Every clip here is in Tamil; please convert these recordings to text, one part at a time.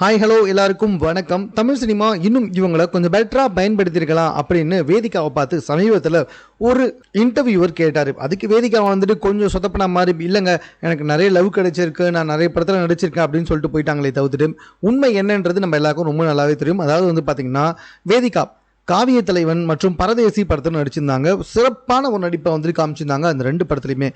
ஹாய் ஹலோ எல்லாருக்கும் வணக்கம். தமிழ் சினிமா இன்னும் இவங்களை கொஞ்சம் பெட்டராக பயன்படுத்தியிருக்கலாம் அப்படின்னு வேதிகாவை பார்த்து சமீபத்தில் ஒரு இன்டர்வியூவர் கேட்டார். அதுக்கு வேதிகா வந்துட்டு கொஞ்சம் சொதப்பின மாதிரி இல்லைங்க எனக்கு நிறைய லவ் கிடைச்சிருக்கு. நான் நிறைய படத்தில் நடிச்சிருக்கேன் அப்படின்னு சொல்லிட்டு போயிட்டாங்களே தவிர்த்துட்டு உண்மை என்னன்றது நம்ம எல்லாருக்கும் ரொம்ப நல்லாவே தெரியும். அதாவது வந்து பார்த்திங்கன்னா வேதிகா காவிய தலைவன் மற்றும் பரதேசி படத்தில் நடிச்சிருந்தாங்க. சிறப்பான ஒரு நடிப்பை வந்துட்டு காமிச்சிருந்தாங்க அந்த ரெண்டு படத்துலையுமே.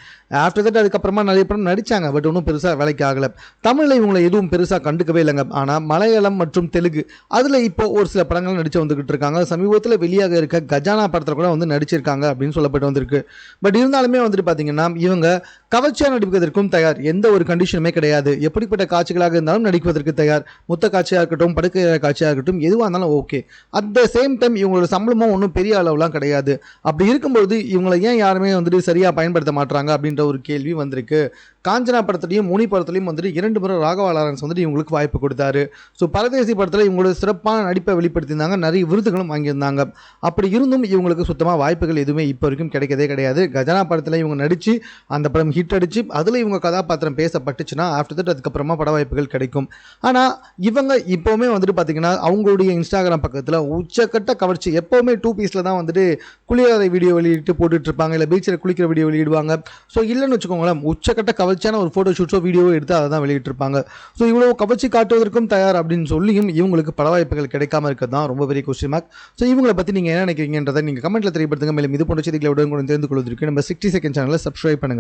ஆஃப்டர் தட் அதுக்கப்புறமா நிறைய படம் நடித்தாங்க பட் ஒன்றும் பெருசாக வேலைக்கு ஆகலை. தமிழில் இவங்களை எதுவும் பெருசாக கண்டுக்கவே இல்லைங்க. ஆனால் மலையாளம் மற்றும் தெலுங்கு அதில் இப்போ ஒரு சில படங்கள் நடித்து வந்துக்கிட்டு இருக்காங்க. சமீபத்தில் வெளியாக இருக்க கஜானா படத்தில் கூட வந்து நடிச்சிருக்காங்க அப்படின்னு சொல்லப்பட்டு வந்திருக்கு. பட் இருந்தாலுமே வந்துட்டு பார்த்தீங்கன்னா இவங்க கவர்ச்சியாக நடிப்பதற்கும் தயார். எந்த ஒரு கண்டிஷனுமே கிடையாது. எப்படிப்பட்ட காட்சிகளாக இருந்தாலும் நடிப்பதற்கு தயார். முத்த காட்சியாக இருக்கட்டும் படுக்கை காட்சியாக இருக்கட்டும் எதுவாக இருந்தாலும் okay at the same time இவங்களோட சம்பளமும் ஒன்றும் பெரிய அளவுலாம் கிடையாது. அப்படி இருக்கும்போது இவங்களை ஏன் யாருமே வந்துட்டு சரியாக பயன்படுத்த மாட்டாங்க அப்படின்ற ஒரு கேள்வி வந்திருக்கு. காஞ்சனா படத்துலையும் முனி படத்துலையும் வந்துட்டு இரண்டு முறை ராகவா லாரன்ஸ் வந்துட்டு இவங்களுக்கு வாய்ப்பு கொடுத்தாரு. ஸோ பரதேசி படத்தில் இவங்களோட சிறப்பான நடிப்பை வெளிப்படுத்தியிருந்தாங்க. நிறைய விருதுகளும் வாங்கியிருந்தாங்க. அப்படி இருந்தும் இவங்களுக்கு சுத்தமாக வாய்ப்புகள் எதுவுமே இப்போ வரைக்கும் கிடைக்கதே கிடையாது. கஜனா படத்தில் இவங்க நடித்து அந்த படம் ஹிட் அடித்து அதில் இவங்க கதாபாத்திரம் பேசப்பட்டுச்சுன்னா ஆஃப்டர் தட் அதுக்கப்புறமா பட வாய்ப்புகள் கிடைக்கும். ஆனால் இவங்க இப்போவுமே வந்துட்டு பார்த்தீங்கன்னா அவங்களுடைய இன்ஸ்டாகிராம் பக்கத்தில் உச்சக்கட்ட கவர்ச்சி எப்போவுமே டூ பீஸில் தான் வந்துட்டு குளியாத வீடியோ வெளியிட்டு போட்டுட்டு இருப்பாங்க இல்லை பீச்சில் குளிக்கிற வீடியோ வெளியிடுவாங்க. ஸோ இல்லைன்னு வச்சுக்கோங்களேன் உச்சக்கட்ட கவர்ச்சியான ஒரு ஃபோட்டோ ஷூட்ஸோ வீடியோ எடுத்து அதை தான் வெளியிட்டிருப்பாங்க. ஸோ இவ்வளோ கவர்ச்சி காட்டுவதற்கும் தயார் அப்படின்னு சொல்லியும் இவங்களுக்கு பட வாய்ப்புகள் கிடைக்காம இருக்கிறது தான் ரொம்ப பெரிய கொஸ்டின் மார்க் ஸோ இவங்களை பற்றி நீங்கள் என்ன நினைக்கிறீங்கன்றதை நீங்கள் கமெண்ட்டில் தெரியப்படுத்துங்க. மேலும் இது போன்ற செய்திகளை உடனுக்குடன் தெரிந்து கொள்வதற்கு நம்ம சிக்ஸ்டி செகண்ட் சேனலில் சப்ஸ்கிரைப் பண்ணுங்கள்